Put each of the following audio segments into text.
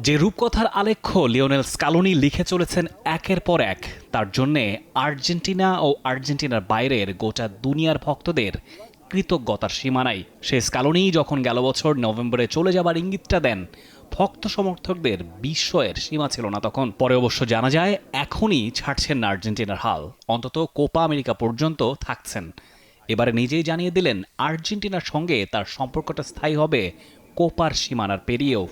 যে রূপকথার আলেখ্য Lionel Scaloni লিখে চলেছেন একের পর এক, তার জন্যে আর্জেন্টিনা ও আর্জেন্টিনার বাইরের গোটা দুনিয়ার ভক্তদের কৃতজ্ঞতার সীমা নাই সে স্কালোনি যখন গেল বছর নভেম্বরে চলে যাবার ইঙ্গিতটা দেন, ভক্ত সমর্থকদের বিস্ময়ের সীমা ছিল না তখন। পরে অবশ্য জানা যায়, এখনই ছাড়ছেন না আর্জেন্টিনার হাল। অন্তত কোপা আমেরিকা পর্যন্ত থাকছেন। এবারে নিজেই জানিয়ে দিলেন, আর্জেন্টিনার সঙ্গে তার সম্পর্কটা স্থায়ী হবে কোপার সীমানার পেরিয়েও।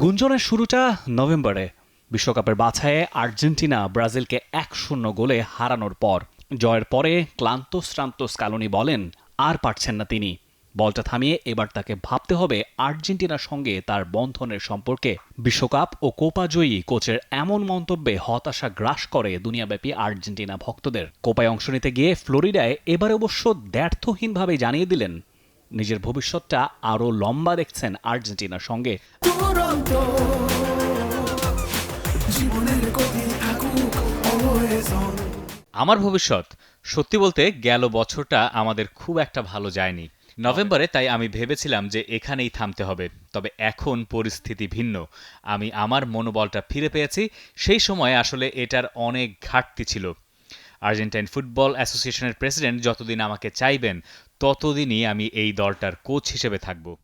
গুঞ্জনের শুরুটা নভেম্বরে। বিশ্বকাপের বাছাইয়ে আর্জেন্টিনা ব্রাজিলকে এক শূন্য গোলে হারানোর পর। জয়ের পরে ক্লান্ত শ্রান্ত স্কালোনি বলেন, আর পারছেন না তিনি। বলটা থামিয়ে এবার তাকে ভাবতে হবে আর্জেন্টিনার সঙ্গে তার বন্ধনের সম্পর্কে। বিশ্বকাপ ও কোপা জয়ী কোচের এমন মন্তব্যে হতাশা গ্রাস করে দুনিয়াব্যাপী আর্জেন্টিনা ভক্তদের। কোপায় অংশ নিতে গিয়ে ফ্লোরিডায় এবার অবশ্য ব্যর্থহীনভাবে জানিয়ে দিলেন নিজের ভবিষ্যৎটা আরও লম্বা দেখছেন আর্জেন্টিনার সঙ্গে। আমার ভবিষ্যৎ সত্যি বলতে গেল বছরটা আমাদের খুব একটা ভালো যায়নি। নভেম্বরে তাই আমি ভেবেছিলাম যে এখানেই থামতে হবে। তবে এখন পরিস্থিতি ভিন্ন। আমি আমার মনোবলটা ফিরে পেয়েছি। সেই সময় আসলে এটার অনেক ঘাটতি ছিল। আর্জেন্টাইন ফুটবল অ্যাসোসিয়েশনের প্রেসিডেন্ট যতদিন আমাকে চাইবেন, ততদিনই আমি এই দলটার কোচ হিসেবে থাকব।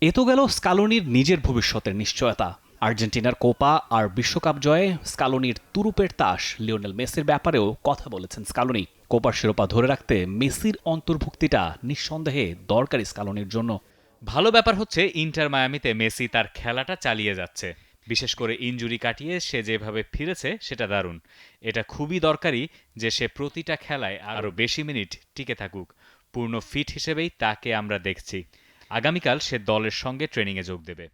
এ তো গেল স্কালোনির নিজের ভবিষ্যতের নিশ্চয়তা। আর্জেন্টিনার কোপা আর বিশ্বকাপ জয়ে স্কালোনির তুরুপের তাস লিওনেল মেসির ব্যাপারেও কথা বলেছেন স্কালোনি। কোপার শিরোপা ধরে রাখতে মেসির অন্তর্ভুক্তিটা নিঃসন্দেহে দরকারি স্কালোনির জন্য। ভালো ব্যাপার হচ্ছে ইন্টার মায়ামিতে মেসি তার খেলাটা চালিয়ে যাচ্ছে। বিশেষ করে ইনজুরি কাটিয়ে সে যেভাবে ফিরেছে, সেটা দারুণ। এটা খুবই দরকারি যে সে প্রতিটা খেলায় আরও বেশি মিনিট টিকে থাকুক। পূর্ণ ফিট হিসেবেই তাকে আমরা দেখছি। আগামীকাল সে দলের সঙ্গে ট্রেনিংয়ে যোগ দেবে।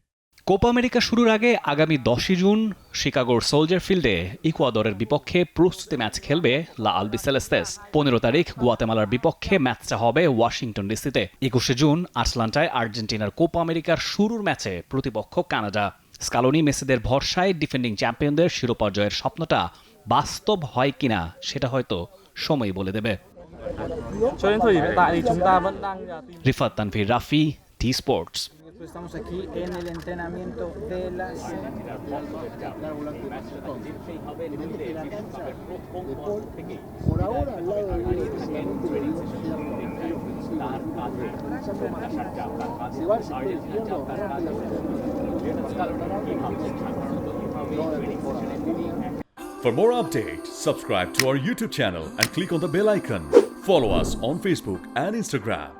কোপা আমেরিকা শুরুর আগে আগামী দশই জুন শিকাগোর সোলজার ফিল্ডে ইকুয়াদরের বিপক্ষে প্রস্তুতি ম্যাচ খেলবে লা আলবি সেলেস্তেস পনেরো তারিখ গুয়াতেমালার বিপক্ষে ম্যাচটা হবে ওয়াশিংটন ডিসিতে একুশে জুন আটলান্টায় আর্জেন্টিনার কোপা আমেরিকার শুরুর ম্যাচে প্রতিপক্ষ কানাডা স্কালোনি মেসিদের ভরসায় ডিফেন্ডিং চ্যাম্পিয়নদের শিরোপা জয়ের স্বপ্নটা বাস্তব হয় কিনা সেটা হয়তো সময় বলে দেবে Rifat Tanvir Rafi T sports Estamos aquí en el entrenamiento de For more updates, subscribe to our YouTube channel and click on the bell icon. Follow us on Facebook and Instagram.